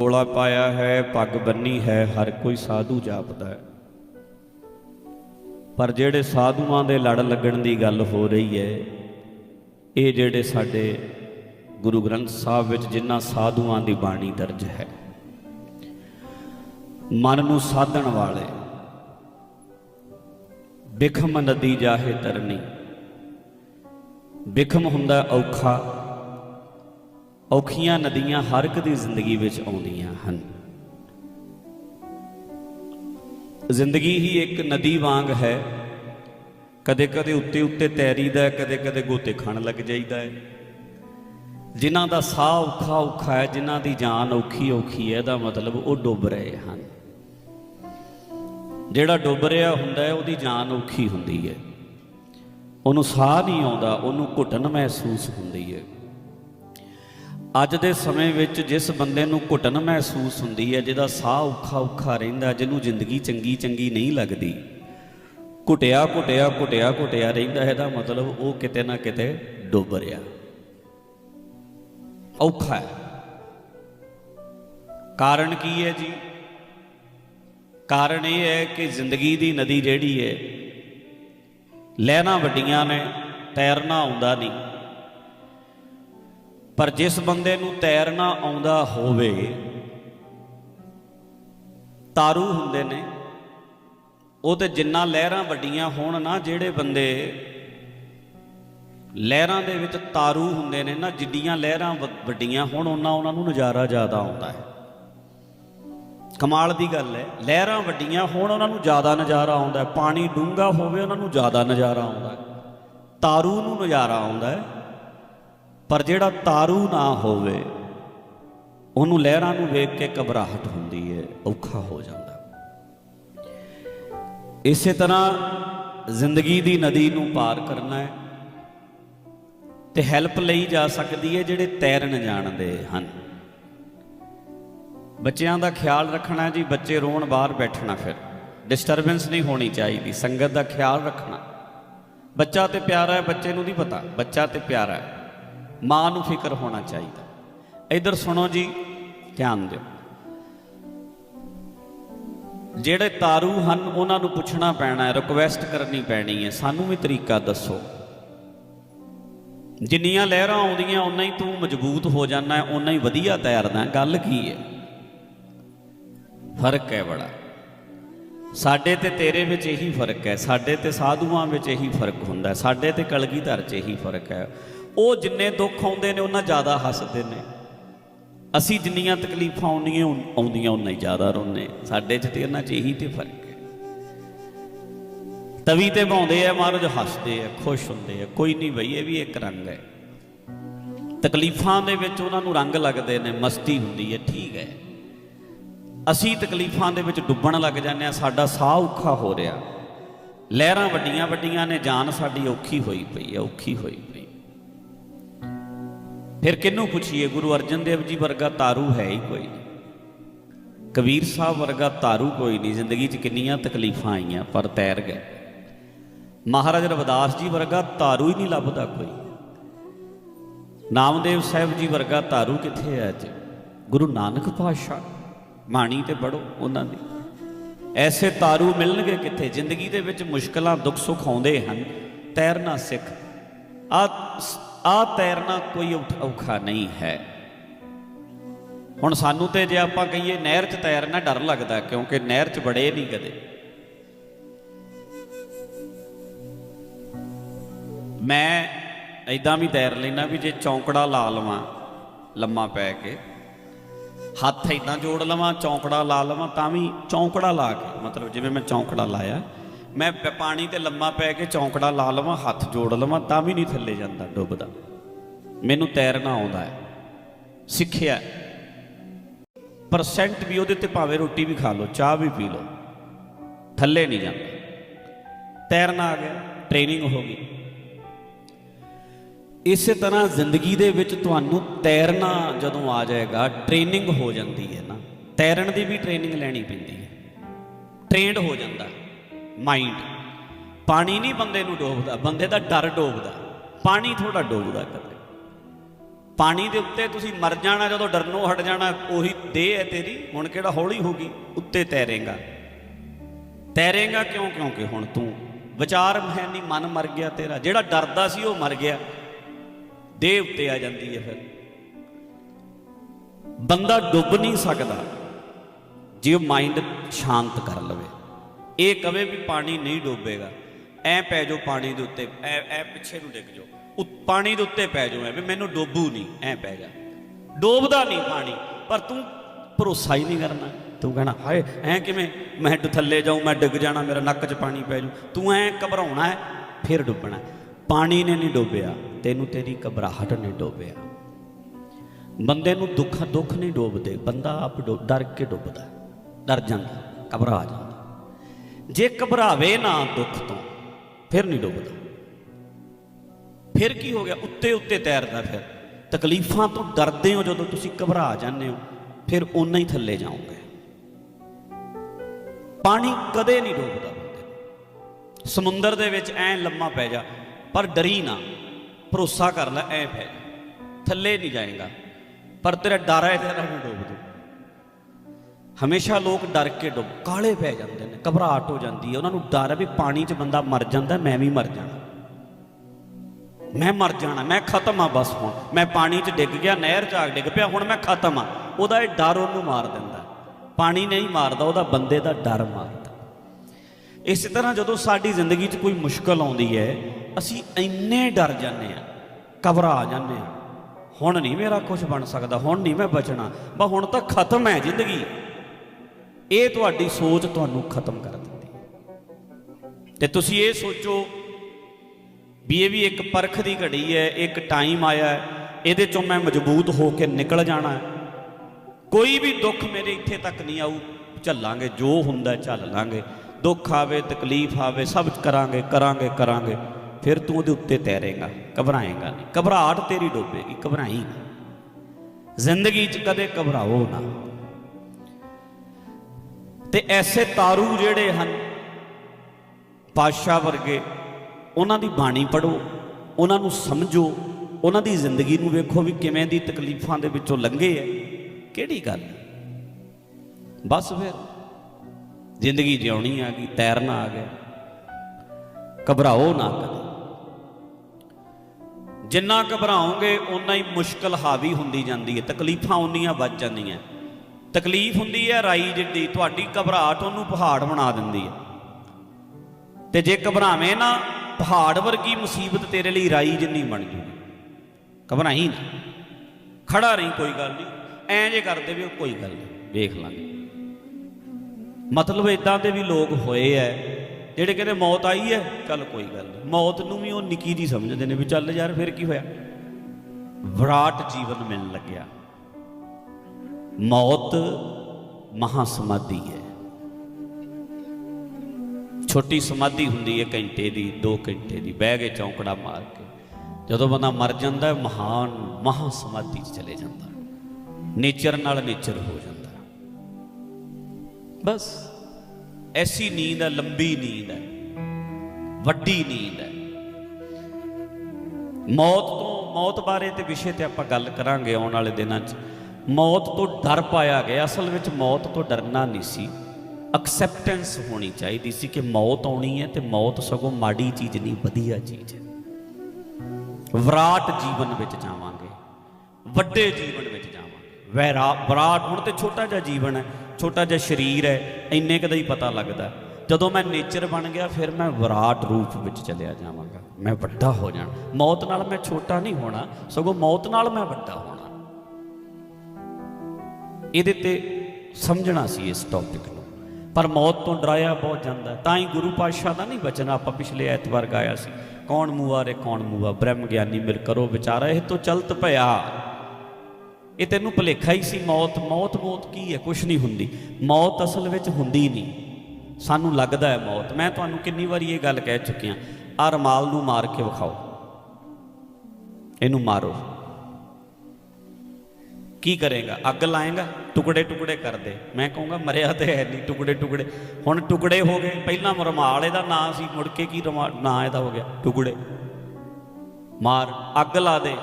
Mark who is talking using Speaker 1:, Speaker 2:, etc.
Speaker 1: ਤੋਲਾ ਪਾਇਆ ਹੈ, ਪੱਗ ਬੰਨੀ ਹੈ, ਹਰ ਕੋਈ ਸਾਧੂ ਜਾਪਦਾ ਹੈ। ਪਰ ਜਿਹੜੇ ਸਾਧੂਆਂ ਦੇ ਲੜ ਲੱਗਣ ਦੀ ਗੱਲ ਹੋ ਰਹੀ ਹੈ, ਇਹ ਜਿਹੜੇ ਸਾਡੇ ਗੁਰੂ ਗ੍ਰੰਥ ਸਾਹਿਬ ਵਿੱਚ ਜਿਨ੍ਹਾਂ ਸਾਧੂਆਂ ਦੀ ਬਾਣੀ ਦਰਜ ਹੈ, ਮਨ ਨੂੰ ਸਾਧਣ ਵਾਲੇ ਬਿਖਮ ਨਦੀ ਜਾਹੇ ਤਰਨੀ, ਬਿਖਮ ਹੁੰਦਾ ਔਖਾ ਔਖੀਆਂ ਨਦੀਆਂ ਹਰ ਇੱਕ ਦੀ ਜ਼ਿੰਦਗੀ ਵਿੱਚ ਆਉਂਦੀਆਂ ਹਨ। ਜ਼ਿੰਦਗੀ ਹੀ ਇੱਕ ਨਦੀ ਵਾਂਗ ਹੈ। ਕਦੇ ਕਦੇ ਉੱਤੇ ਉੱਤੇ ਤੈਰੀਦਾ ਹੈ ਕਦੇ ਕਦੇ ਗੋਤੇ ਖਾਣ ਲੱਗ ਜਾਈਦਾ ਹੈ। ਜਿਨ੍ਹਾਂ ਦਾ ਸਾਹ ਔਖਾ ਔਖਾ ਹੈ, ਜਿਨ੍ਹਾਂ ਦੀ ਜਾਨ ਔਖੀ ਔਖੀ ਹੈ, ਇਹਦਾ ਮਤਲਬ ਉਹ ਡੁੱਬ ਰਹੇ ਹਨ। ਜਿਹੜਾ ਡੁੱਬ ਰਿਹਾ ਹੁੰਦਾ ਹੈ, ਉਹਦੀ ਜਾਨ ਔਖੀ ਹੁੰਦੀ ਹੈ। ਉਹਨੂੰ ਸਾਹ ਨਹੀਂ ਆਉਂਦਾ, ਉਹਨੂੰ ਘੁੱਟਣ ਮਹਿਸੂਸ ਹੁੰਦੀ ਹੈ। ਅੱਜ ਦੇ ਸਮੇਂ ਵਿੱਚ ਜਿਸ ਬੰਦੇ ਨੂੰ ਘੁੱਟਣ ਮਹਿਸੂਸ ਹੁੰਦੀ ਹੈ, ਜਿਹਦਾ ਸਾਹ ਔਖਾ ਔਖਾ ਰਹਿੰਦਾ, ਜਿਹਨੂੰ ਜ਼ਿੰਦਗੀ ਚੰਗੀ ਚੰਗੀ ਨਹੀਂ ਲੱਗਦੀ, ਘੁਟਿਆ ਘੁਟਿਆ ਘੁਟਿਆ ਘੁਟਿਆ ਰਹਿੰਦਾ, ਇਹਦਾ ਮਤਲਬ ਉਹ ਕਿਤੇ ਨਾ ਕਿਤੇ ਡੁੱਬ ਰਿਹਾ। ਔਖਾ ਹੈ। ਕਾਰਨ ਕੀ ਹੈ ਜੀ? ਕਾਰਨ ਇਹ ਹੈ ਕਿ ਜ਼ਿੰਦਗੀ ਦੀ ਨਦੀ ਜਿਹੜੀ ਹੈ ਲਹਿਰਾਂ ਵੱਡੀਆਂ ਨੇ, ਤੈਰਨਾ ਆਉਂਦਾ ਨਹੀਂ। ਪਰ ਜਿਸ ਬੰਦੇ ਨੂੰ ਤੈਰਨਾ ਆਉਂਦਾ ਹੋਵੇ, ਤਾਰੂ ਹੁੰਦੇ ਨੇ। ਉਹ ਤੇ ਜਿੰਨਾ ਲਹਿਰਾਂ ਵੱਡੀਆਂ ਹੋਣ ਨਾ, ਜਿਹੜੇ ਬੰਦੇ ਲਹਿਰਾਂ ਦੇ ਵਿੱਚ ਤਾਰੂ ਹੁੰਦੇ ਨੇ ਨਾ, ਜਿੱਡੀਆਂ ਲਹਿਰਾਂ ਵ- ਵੱਡੀਆਂ ਹੋਣ, ਉਹਨਾਂ ਉਹਨਾਂ ਨੂੰ ਨਜ਼ਾਰਾ ਜ਼ਿਆਦਾ ਆਉਂਦਾ ਹੈ। ਕਮਾਲ ਦੀ ਗੱਲ ਹੈ, ਲਹਿਰਾਂ ਵੱਡੀਆਂ ਹੋਣ, ਉਹਨਾਂ ਨੂੰ ਜ਼ਿਆਦਾ ਨਜ਼ਾਰਾ ਆਉਂਦਾ ਹੈ। ਪਾਣੀ ਡੂੰਘਾ ਹੋਵੇ, ਉਹਨਾਂ ਨੂੰ ਜ਼ਿਆਦਾ ਨਜ਼ਾਰਾ ਆਉਂਦਾ ਹੈ। ਤਾਰੂ ਨੂੰ ਨਜ਼ਾਰਾ ਆਉਂਦਾ ਹੈ। ਪਰ ਜਿਹੜਾ ਤਾਰੂ ਨਾ ਹੋਵੇ, ਉਹਨੂੰ ਲਹਿਰਾਂ ਨੂੰ ਵੇਖ ਕੇ ਘਬਰਾਹਟ ਹੁੰਦੀ ਹੈ ਔਖਾ ਹੋ ਜਾਂਦਾ। ਇਸੇ ਤਰ੍ਹਾਂ ਜ਼ਿੰਦਗੀ ਦੀ ਨਦੀ ਨੂੰ ਪਾਰ ਕਰਨਾ ਹੈ ਤੇ ਹੈਲਪ ਲਈ ਜਾ ਸਕਦੀ ਹੈ ਜਿਹੜੇ ਤੈਰਨ ਜਾਣਦੇ ਹਨ। ਬੱਚਿਆਂ ਦਾ ਖਿਆਲ ਰੱਖਣਾ ਜੀ, ਬੱਚੇ ਰੋਣ ਬਾਹਰ ਬੈਠਣਾ ਫਿਰ। ਡਿਸਟਰਬੈਂਸ ਨਹੀਂ ਹੋਣੀ ਚਾਹੀਦੀ, ਸੰਗਤ ਦਾ ਖਿਆਲ ਰੱਖਣਾ। ਬੱਚਾ ਤੇ ਪਿਆਰਾ ਹੈ, ਬੱਚੇ ਨੂੰ ਨਹੀਂ ਪਤਾ, ਬੱਚਾ ਤੇ ਪਿਆਰਾ ਹੈ। ਮਾਂ ਨੂੰ ਫਿਕਰ ਹੋਣਾ ਚਾਹੀਦਾ। ਇਧਰ ਸੁਣੋ ਜੀ, ਧਿਆਨ ਦਿਓ। ਜਿਹੜੇ ਤਾਰੂ ਹਨ, ਉਹਨਾਂ ਨੂੰ ਪੁੱਛਣਾ ਪੈਣਾ ਹੈ ਰਿਕੁਐਸਟ ਕਰਨੀ ਪੈਣੀ ਹੈ। ਸਾਨੂੰ ਵੀ ਤਰੀਕਾ ਦੱਸੋ। ਜਿੰਨੀਆਂ ਲਹਿਰਾਂ ਆਉਂਦੀਆਂ ਉਨਾ ਹੀ ਤੂੰ ਮਜ਼ਬੂਤ ਹੋ ਜਾਣਾ ਹੈ ਉਨਾ ਹੀ ਵਧੀਆ ਤੈਰਦਾ ਗੱਲ ਕੀ ਹੈ? ਫ਼ਰਕ ਹੈ ਬੜਾ। ਸਾਡੇ ਤੇ ਤੇਰੇ ਵਿੱਚ ਇਹੀ ਫ਼ਰਕ ਹੈ, ਸਾਡੇ ਤੇ ਸਾਧੂਆਂ ਵਿੱਚ ਇਹੀ ਫ਼ਰਕ ਹੁੰਦਾ ਹੈ, ਸਾਡੇ ਤੇ ਕਲਗੀਧਰ 'ਚ ਇਹੀ ਫ਼ਰਕ ਹੈ। ਉਹ ਜਿੰਨੇ ਦੁੱਖ ਆਉਂਦੇ ਨੇ, ਉਹਨਾਂ ਜ਼ਿਆਦਾ ਹੱਸਦੇ ਨੇ। ਅਸੀਂ ਜਿੰਨੀਆਂ ਤਕਲੀਫਾਂ ਆਉਂਦੀਆਂ ਆਉਂਦੀਆਂ ਉਹਨਾਂ ਹੀ ਜ਼ਿਆਦਾ ਰੋਂਦੇ ਸਾਡੇ 'ਚ ਤੇ ਇਹਨਾਂ 'ਚ ਇਹੀ ਤੇ ਫ਼ਰਕ ਹੈ। ਤਵੀ ਤੇ ਭਾਉਂਦੇ ਆ ਮਹਾਰਾਜ, ਹੱਸਦੇ ਆ, ਖੁਸ਼ ਹੁੰਦੇ ਆ। ਕੋਈ ਨਹੀਂ ਬਈ, ਇਹ ਵੀ ਇੱਕ ਰੰਗ ਹੈ। ਤਕਲੀਫਾਂ ਦੇ ਵਿੱਚ ਉਹਨਾਂ ਨੂੰ ਰੰਗ ਲੱਗਦੇ ਨੇ, ਮਸਤੀ ਹੁੰਦੀ ਹੈ, ਠੀਕ ਹੈ। ਅਸੀਂ ਤਕਲੀਫਾਂ ਦੇ ਵਿੱਚ ਡੁੱਬਣ ਲੱਗ ਜਾਂਦੇ ਆ ਸਾਡਾ ਸਾਹ ਔਖਾ ਹੋ ਰਿਹਾ। ਲਹਿਰਾਂ ਵੱਡੀਆਂ ਵੱਡੀਆਂ ਨੇ, ਜਾਨ ਸਾਡੀ ਔਖੀ ਹੋਈ ਪਈ ਹੈ, ਔਖੀ ਹੋਈ ਪਈ ਫਿਰ ਕਿਹਨੂੰ ਪੁੱਛੀਏ? ਗੁਰੂ ਅਰਜਨ ਦੇਵ ਜੀ ਵਰਗਾ ਤਾਰੂ ਹੈ ਹੀ ਕੋਈ ਕਬੀਰ ਸਾਹਿਬ ਵਰਗਾ ਤਾਰੂ ਕੋਈ ਨਹੀਂ। ਜ਼ਿੰਦਗੀ 'ਚ ਕਿੰਨੀਆਂ ਤਕਲੀਫਾਂ ਆਈਆਂ, ਪਰ ਤੈਰ ਗਏ। ਮਹਾਰਾਜ ਰਵਿਦਾਸ ਜੀ ਵਰਗਾ ਤਾਰੂ ਹੀ ਨਹੀਂ ਲੱਭਦਾ ਕੋਈ। ਨਾਮਦੇਵ ਸਾਹਿਬ ਜੀ ਵਰਗਾ ਤਾਰੂ ਕਿੱਥੇ ਹੈ ਅੱਜ? ਗੁਰੂ ਨਾਨਕ ਪਾਤਸ਼ਾਹ। ਬਾਣੀ ਤੇ ਪੜੋ ਉਹਨਾਂ ਦੀ। ਐਸੇ ਤਾਰੂ ਮਿਲਣਗੇ ਕਿੱਥੇ? ਜ਼ਿੰਦਗੀ ਦੇ ਵਿੱਚ ਮੁਸ਼ਕਲਾਂ ਦੁੱਖ ਸੁੱਖ ਆਉਂਦੇ ਹਨ। ਤੈਰਨਾ ਸਿੱਖ। ਆ ਆ ਤੈਰਨਾ ਕੋਈ ਔਖ- ਔਖਾ ਨਹੀਂ ਹੈ। ਹੁਣ ਸਾਨੂੰ ਤੇ ਜੇ ਆਪਾਂ ਕਹੀਏ ਨਹਿਰ 'ਚ ਤੈਰਨਾ ਡਰ ਲੱਗਦਾ, ਕਿਉਂਕਿ ਨਹਿਰ 'ਚ ਬੜੇ ਨਹੀਂ ਕਦੇ। ਮੈਂ ਐਦਾਂ ਵੀ ਤੈਰ ਲੈਣਾ ਵੀ ਜੇ ਚੌਂਕੜਾ ਲਾ ਲਵਾਂ, ਲੰਮਾ ਪੈ ਕੇ, ਹੱਥ ਇਦਾਂ ਜੋੜ ਲਵਾਂ, ਚੌਂਕੜਾ ਲਾ ਲਵਾਂ, ਤਾਂ ਵੀ ਚੌਂਕੜਾ ਲਾ ਕੇ, ਮਤਲਬ ਜਿਵੇਂ ਮੈਂ ਚੌਂਕੜਾ ਲਾਇਆ ਮੈਂ ਪਾਣੀ ਤੇ ਲੰਮਾ ਪੈ ਕੇ ਚੌਂਕੜਾ ਲਾ ਲਵਾਂ, ਹੱਥ ਜੋੜ ਲਵਾਂ, ਤਾਂ ਵੀ ਨਹੀਂ ਥੱਲੇ ਜਾਂਦਾ ਡੁੱਬਦਾ। ਮੈਨੂੰ ਤੈਰਨਾ ਆਉਂਦਾ ਹੈ। ਸਿੱਖਿਆ ਪਰਸੈਂਟ ਵੀ ਉਹਦੇ ਤੇ ਭਾਵੇਂ ਰੋਟੀ ਵੀ ਖਾ ਲਓ, ਚਾਹ ਵੀ ਪੀ ਲਓ। ਥੱਲੇ ਨਹੀਂ ਜਾਂਦਾ। ਤੈਰਨਾ ਆ ਗਿਆ ਟ੍ਰੇਨਿੰਗ ਹੋ ਗਈ। ਇਸੇ ਤਰ੍ਹਾਂ ਜ਼ਿੰਦਗੀ ਦੇ ਵਿੱਚ ਤੁਹਾਨੂੰ ਤੈਰਨਾ ਜਦੋਂ ਆ ਜਾਏਗਾ ਟ੍ਰੇਨਿੰਗ ਹੋ ਜਾਂਦੀ ਹੈ ਨਾ। ਤੈਰਨ ਦੀ ਵੀ ਟ੍ਰੇਨਿੰਗ ਲੈਣੀ ਪੈਂਦੀ ਹੈ। ਟ੍ਰੇਨਡ ਹੋ ਜਾਂਦਾ। ਮਾਈਂਡ ਪਾਣੀ ਨਹੀਂ ਬੰਦੇ ਨੂੰ ਡੋਬਦਾ, ਬੰਦੇ ਦਾ ਡਰ ਡੋਬਦਾ। ਪਾਣੀ ਥੋੜਾ ਡੋਬਦਾ ਕਦੇ ਪਾਣੀ ਦੇ ਉੱਤੇ ਤੁਸੀਂ ਮਰ ਜਾਣਾ, ਜਦੋਂ ਡਰਨੋਂ ਹਟ ਜਾਣਾ, ਉਹੀ ਦੇਹ ਹੈ ਤੇਰੀ। ਹੁਣ ਕਿਹੜਾ ਹੌਲੀ ਹੋਗੀ ਉੱਤੇ ਤੈਰੇਗਾ। ਤੈਰੇਗਾ ਕਿਉਂ? ਕਿਉਂਕਿ ਹੁਣ ਤੂੰ ਵਿਚਾਰ ਹੈ ਨਹੀਂ ਮਨ ਮਰ ਗਿਆ ਤੇਰਾ। ਜਿਹੜਾ ਡਰਦਾ ਸੀ ਉਹ ਮਰ ਗਿਆ। ਦੇਹ ਉੱਤੇ ਆ ਜਾਂਦੀ ਹੈ ਫਿਰ। ਬੰਦਾ ਡੁੱਬ ਨਹੀਂ ਸਕਦਾ, ਜੇ ਉਹ ਮਾਈਂਡ ਸ਼ਾਂਤ ਕਰ ਲਵੇ। ਇਹ ਕਵੇ ਵੀ ਪਾਣੀ ਨਹੀਂ ਡੋਬੇਗਾ। ਐ ਪੈ ਜਾਓ ਪਾਣੀ ਦੇ ਉੱਤੇ, ਐ ਐ ਪਿੱਛੇ ਨੂੰ ਡਿੱਗ ਜਾਓ। ਉ- ਪਾਣੀ ਦੇ ਉੱਤੇ ਪੈ ਜਾਓ ਐ ਵੀ ਮੈਨੂੰ ਡੋਬੂ ਨਹੀਂ, ਐ ਪੈ ਜਾ। ਡੋਬਦਾ ਨਹੀਂ ਪਾਣੀ, ਪਰ ਤੂੰ ਭਰੋਸਾ ਹੀ ਨਹੀਂ ਕਰਨਾ। ਤੂੰ ਕਹਿਣਾ, ਹਾਏ, ਐ ਕਿਵੇਂ? ਮੈਂ ਥੱਲੇ ਜਾਊਂ, ਮੈਂ ਡਿੱਗ ਜਾਣਾ, ਮੇਰਾ ਨੱਕ 'ਚ ਪਾਣੀ ਪੈ ਜੂ ਤੂੰ ਐ ਘਬਰਾਉਣਾ ਹੈ ਫਿਰ ਡੁੱਬਣਾ। ਪਾਣੀ ਨੇ ਨਹੀਂ ਡੋਬਿਆ, ਤੈਨੂੰ ਤੇਰੀ ਘਬਰਾਹਟ ਨੇ ਡੋਬਿਆ। ਬੰਦੇ ਨੂੰ ਦੁੱਖ ਦੁੱਖ ਨਹੀਂ ਡੋਬਦੇ, ਬੰਦਾ ਆਪ ਡਰ ਕੇ ਡੁੱਬਦਾ। ਡਰ ਜਾਂਦਾ, ਘਬਰਾ ਜਾਂਦਾ। ਜੇ ਘਬਰਾਵੇ ਨਾ ਦੁੱਖ ਤੋਂ, ਫਿਰ ਨਹੀਂ ਡੁੱਬਦਾ। ਫਿਰ ਕੀ ਹੋ ਗਿਆ? ਉੱਤੇ ਉੱਤੇ ਤੈਰਦਾ ਫਿਰ। ਤਕਲੀਫਾਂ ਤੋਂ ਡਰਦੇ ਹੋ ਜਦੋਂ ਤੁਸੀਂ ਘਬਰਾ ਜਾਂਦੇ ਹੋ, ਫਿਰ ਓਨਾ ਹੀ ਥੱਲੇ ਜਾਓਗੇ। ਪਾਣੀ ਕਦੇ ਨਹੀਂ ਡੁੱਬਦਾ। ਬੰਦੇ ਸਮੁੰਦਰ ਦੇ ਵਿੱਚ ਐ ਲੰਮਾ ਪੈ ਜਾ, ਪਰ ਡਰੀ ਨਾ। ਭਰੋਸਾ ਕਰ ਲੈ, ਐ ਪੈ ਜਾ। ਥੱਲੇ ਨਹੀਂ ਜਾਏਗਾ। ਪਰ ਤੇਰਾ ਡਰ ਹੈ, ਤੇਰਾ ਨਹੀਂ ਡੁੱਬ ਦੂ ਹਮੇਸ਼ਾ ਲੋਕ ਡਰ ਕੇ ਡੁੱਬ, ਕਾਲੇ ਪੈ ਜਾਂਦੇ ਨੇ, ਘਬਰਾਹਟ ਹੋ ਜਾਂਦੀ ਹੈ। ਉਹਨਾਂ ਨੂੰ ਡਰ ਹੈ ਵੀ ਪਾਣੀ 'ਚ ਬੰਦਾ ਮਰ ਜਾਂਦਾ, ਮੈਂ ਵੀ ਮਰ ਜਾਣਾ। ਮੈਂ ਮਰ ਜਾਣਾ, ਮੈਂ ਖਤਮ ਆ ਬਸ ਹੁਣ। ਮੈਂ ਪਾਣੀ 'ਚ ਡਿੱਗ ਗਿਆ, ਨਹਿਰ 'ਚ ਆ ਡਿੱਗ ਪਿਆ, ਹੁਣ ਮੈਂ ਖਤਮ ਆ ਉਹਦਾ ਇਹ ਡਰ ਉਹਨੂੰ ਮਾਰ ਦਿੰਦਾ ਪਾਣੀ ਨਹੀਂ ਮਾਰਦਾ, ਉਹਦਾ ਬੰਦੇ ਦਾ ਡਰ ਮਾਰਦਾ। ਇਸੇ ਤਰ੍ਹਾਂ ਜਦੋਂ ਸਾਡੀ ਜ਼ਿੰਦਗੀ 'ਚ ਕੋਈ ਮੁਸ਼ਕਲ ਆਉਂਦੀ ਹੈ, ਅਸੀਂ ਇੰਨੇ ਡਰ ਜਾਂਦੇ ਆ ਘਬਰਾ ਜਾਂਦੇ ਆ ਹੁਣ ਨਹੀਂ ਮੇਰਾ ਕੁਝ ਬਣ ਸਕਦਾ, ਹੁਣ ਨਹੀਂ ਮੈਂ ਬਚਣਾ। ਬਸ ਹੁਣ ਤਾਂ ਖਤਮ ਹੈ ਜ਼ਿੰਦਗੀ। ਇਹ ਤੁਹਾਡੀ ਸੋਚ ਤੁਹਾਨੂੰ ਖਤਮ ਕਰ ਦਿੰਦੀ। ਹੈ। ਤੇ ਤੁਸੀਂ ਇਹ ਸੋਚੋ ਵੀ ਇਹ ਵੀ ਇੱਕ ਪਰਖ ਦੀ ਘੜੀ ਹੈ, ਇੱਕ ਟਾਈਮ ਆਇਆ ਹੈ, ਇਹਦੇ ਚੋਂ ਮੈਂ ਮਜ਼ਬੂਤ ਹੋ ਕੇ ਨਿਕਲ ਜਾਣਾ ਹੈ। ਕੋਈ ਵੀ ਦੁੱਖ ਮੇਰੇ ਇੱਥੇ ਤੱਕ ਨਹੀਂ ਆਊ, ਝੱਲਾਂਗੇ, ਜੋ ਹੁੰਦਾ ਝੱਲ ਲਾਂਗੇ। ਦੁੱਖ ਆਵੇ, ਤਕਲੀਫ ਆਵੇ, ਸਭ ਕਰਾਂਗੇ ਕਰਾਂਗੇ ਕਰਾਂਗੇ। ਫਿਰ ਤੂੰ ਉਹਦੇ ਉੱਤੇ ਤੈਰੇਗਾ, ਘਬਰਾਏਗਾ ਨਹੀਂ। ਘਬਰਾਹਟ ਤੇਰੀ ਡੋਬੇਗੀ, ਘਬਰਾਈ ਜ਼ਿੰਦਗੀ 'ਚ ਕਦੇ ਘਬਰਾਓ ਨਾ। ਤੇ ਐਸੇ ਤਾਰੂ ਜਿਹੜੇ ਹਨ ਪਾਸ਼ਾ ਵਰਗੇ, ਉਹਨਾਂ ਦੀ ਬਾਣੀ ਪੜੋ ਉਹਨਾਂ ਨੂੰ ਸਮਝੋ, ਉਹਨਾਂ ਦੀ ਜ਼ਿੰਦਗੀ ਨੂੰ ਵੇਖੋ ਵੀ ਕਿਵੇਂ ਦੀ ਤਕਲੀਫਾਂ ਦੇ ਵਿੱਚੋਂ ਲੰਘੇ ਐ, ਕਿਹੜੀ ਗੱਲ ਬਸ ਫਿਰ, ਜ਼ਿੰਦਗੀ ਜਿਉਣੀ ਆ ਗਈ, ਤੈਰਨਾ ਆ ਗਿਆ, ਘਬਰਾਓ ਨਾ ਕਦੇ। ਜਿੰਨਾ ਘਬਰਾਓਗੇ, ਓਨਾ ਹੀ ਮੁਸ਼ਕਲ ਹਾਵੀ ਹੁੰਦੀ ਜਾਂਦੀ ਹੈ ਤਕਲੀਫਾਂ ਉਨੀਆਂ ਵੱਧ ਜਾਂਦੀਆਂ ਤਕਲੀਫ ਹੁੰਦੀ ਹੈ, ਰਾਈ ਜਿੱਡੀ ਤੁਹਾਡੀ ਘਬਰਾਹਟ ਉਹਨੂੰ ਪਹਾੜ ਬਣਾ ਦਿੰਦੀ ਹੈ। ਤੇ ਜੇ ਘਬਰਾਵੇਂ ਨਾ, ਪਹਾੜ ਵਰਗੀ ਮੁਸੀਬਤ ਤੇਰੇ ਲਈ ਰਾਈ ਜਿੰਨੀ ਬਣ ਜੂਗੀ। ਘਬਰਾਈ ਖੜਾ ਨਹੀਂ ਕੋਈ ਗੱਲ ਨਹੀਂ। ਐਂ ਜੇ ਕਰਦੇ ਵੀ ਉਹ ਕੋਈ ਗੱਲ ਨਹੀਂ। ਵੇਖ ਲਾਂਗੇ। ਮਤਲਬ ਇਦਾਂ ਦੇ ਵੀ ਲੋਕ ਹੋਏ ਐ, ਜਿਹੜੇ ਕਹਿੰਦੇ ਮੌਤ ਆਈ ਹੈ ਚੱਲ ਕੋਈ ਗੱਲ ਨਹੀਂ। ਮੌਤ ਨੂੰ ਵੀ ਉਹ ਨਿੱਕੀ ਜੀ ਸਮਝਦੇ ਨੇ ਵੀ ਚੱਲ ਯਾਰ, ਫਿਰ ਕੀ ਹੋਇਆ? ਵਿਰਾਟ ਜੀਵਨ ਮਿਲਣ ਲੱਗਿਆ। ਮੌਤ ਮਹਾ ਸਮਾਧੀ ਹੈ। ਛੋਟੀ ਸਮਾਧੀ ਹੁੰਦੀ ਹੈ ਘੰਟੇ ਦੀ 2 ਘੰਟੇ ਦੀ, ਬਹਿ ਕੇ ਚੌਂਕੜਾ ਮਾਰ ਕੇ। ਜਦੋਂ ਬੰਦਾ ਮਰ ਜਾਂਦਾ ਹੈ ਮਹਾਨ ਮਹਾ ਸਮਾਧੀ 'ਚ ਚਲੇ ਜਾਂਦਾ। ਨੇਚਰ ਨਾਲ ਨੇਚਰ ਹੋ ਜਾਂਦਾ। ਬਸ, ਐਸੀ ਨੀਂਦ ਹੈ, ਲੰਬੀ ਨੀਂਦ ਹੈ, ਵੱਡੀ ਨੀਂਦ ਹੈ। ਮੌਤ ਤੋਂ, ਮੌਤ ਬਾਰੇ ਤੇ ਵਿਸ਼ੇ ਤੇ ਆਪਾਂ ਗੱਲ ਕਰਾਂਗੇ ਆਉਣ ਵਾਲੇ ਦਿਨਾਂ 'ਚ। ਮੌਤ ਤੋਂ ਡਰ ਪਾਇਆ ਗਿਆ। ਅਸਲ ਵਿੱਚ ਮੌਤ ਤੋਂ ਡਰਨਾ ਨਹੀਂ ਸੀ। ਐਕਸੈਪਟੈਂਸ ਹੋਣੀ ਚਾਹੀਦੀ ਸੀ ਕਿ ਮੌਤ ਆਉਣੀ ਹੈ ਤੇ ਮੌਤ ਸਗੋਂ ਮਾੜੀ ਚੀਜ਼ ਨਹੀਂ, ਵਧੀਆ ਚੀਜ਼ ਹੈ। ਵਿਰਾਟ ਜੀਵਨ ਵਿੱਚ ਜਾਵਾਂਗੇ। ਵੱਡੇ ਜੀਵਨ ਵਿੱਚ ਜਾਵਾਂਗੇ। ਵੈਰਾ, ਵਿਰਾਟ ਹੁਣ ਤੇ ਛੋਟਾ ਜਿਹਾ ਜੀਵਨ ਹੈ, ਛੋਟਾ ਜਿਹਾ ਸਰੀਰ ਹੈ, ਇੰਨੇ ਕਦਾ ਹੀ ਪਤਾ ਲੱਗਦਾ ਜਦੋਂ ਮੈਂ ਨੇਚਰ ਬਣ ਗਿਆ, ਫਿਰ ਮੈਂ ਵਿਰਾਟ ਰੂਪ ਵਿੱਚ ਚਲਿਆ ਜਾਵਾਂਗਾ। ਮੈਂ ਵੱਡਾ ਹੋ ਜਾਣਾ। ਮੌਤ ਨਾਲ ਮੈਂ ਛੋਟਾ ਨਹੀਂ ਹੋਣਾ, ਸਗੋਂ ਮੌਤ ਨਾਲ ਮੈਂ ਵੱਡਾ ਹੋਣਾ। ਇਹਦੇ ਤੇ ਸਮਝਣਾ ਸੀ ਇਸ ਟੌਪਿਕ ਨੂੰ। ਪਰ ਮੌਤ ਤੋਂ ਡਰਾਇਆ ਬਹੁਤ ਜਾਂਦਾ। ਤਾਂ ਹੀ ਗੁਰੂ ਪਾਤਸ਼ਾਹ ਦਾ ਨਹੀਂ ਬਚਨ ਆਪਾਂ ਪਿਛਲੇ ਐਤਵਾਰ ਗਾਇਆ ਸੀ, ਕੌਣ ਮੂਆ ਰੇ, ਕੌਣ ਮੂਆ ਬ੍ਰਹਮ ਗਿਆਨੀ ਮਿਲ ਕਰੋ ਵਿਚਾਰਾ, ਇਹ ਤੋਂ ਚਲਤ ਭਇਆ ਇਹ ਤੈਨੂੰ ਭੁਲੇਖਾ ਹੀ ਸੀ ਮੌਤ। ਮੌਤ ਮੌਤ ਕੀ ਹੈ? ਕੁਛ ਨਹੀਂ ਹੁੰਦੀ। ਮੌਤ ਅਸਲ ਵਿੱਚ ਹੁੰਦੀ ਨਹੀਂ। ਸਾਨੂੰ ਲੱਗਦਾ ਹੈ ਮੌਤ। ਮੈਂ ਤੁਹਾਨੂੰ ਕਿੰਨੀ ਵਾਰੀ ਇਹ ਗੱਲ ਕਹਿ ਚੁੱਕਿਆ ਆ ਰਮਾਲ ਨੂੰ ਮਾਰ ਕੇ ਵਿਖਾਓ। ਇਹਨੂੰ ਮਾਰੋ। ਕੀ ਕਰੇਗਾ? ਅੱਗ ਲਾਏਗਾ? ਟੁਕੜੇ ਟੁਕੜੇ ਕਰ ਦੇ ਮੈਂ ਕਹੂੰਗਾ, ਮਰਿਆ ਤੇ ਹੈ ਨਹੀਂ, ਟੁਕੜੇ ਟੁਕੜੇ। ਹੁਣ ਟੁਕੜੇ ਹੋ ਗਏ, ਪਹਿਲਾਂ ਰੁਮਾਲ ਇਹਦਾ ਨਾਂ ਸੀ, ਮੁੜ ਕੇ ਕੀ ਰਮਾ, ਨਾਂ ਇਹਦਾ ਹੋ ਗਿਆ, ਟੁਕੜੇ। ਮਾਰ, ਅੱਗ ਲਾ ਦੇ।